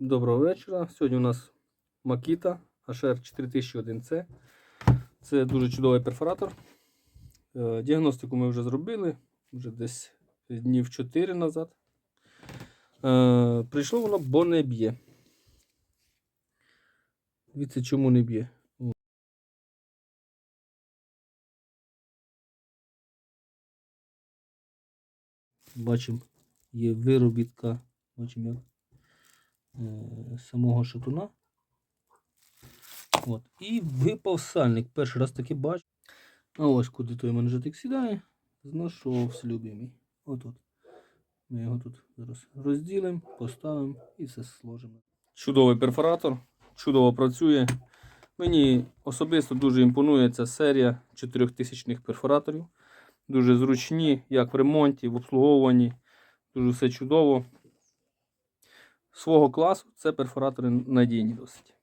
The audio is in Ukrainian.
Доброго вечора. Сьогодні у нас Makita HR 4001C. Це дуже чудовий перфоратор. Е, Діагностику ми вже зробили вже десь днів 4 назад. Е, Прийшло воно, бо не б'є. Дивіться, чому не б'є. Бачимо, є виробітка. Бачимо, як самого шатуна. От. І випав сальник. Перший раз таки бачу. А ось куди той манжетик сідає. Знайшовся, любимий. Отут. Ми його тут зараз розділимо, поставимо і все сложимо. Чудовий перфоратор, чудово працює. Мені особисто дуже імпонує ця серія 4000 перфораторів. Дуже зручні, як в ремонті, в обслуговуванні. Дуже все чудово. Свого класу це перфоратори надійні досить.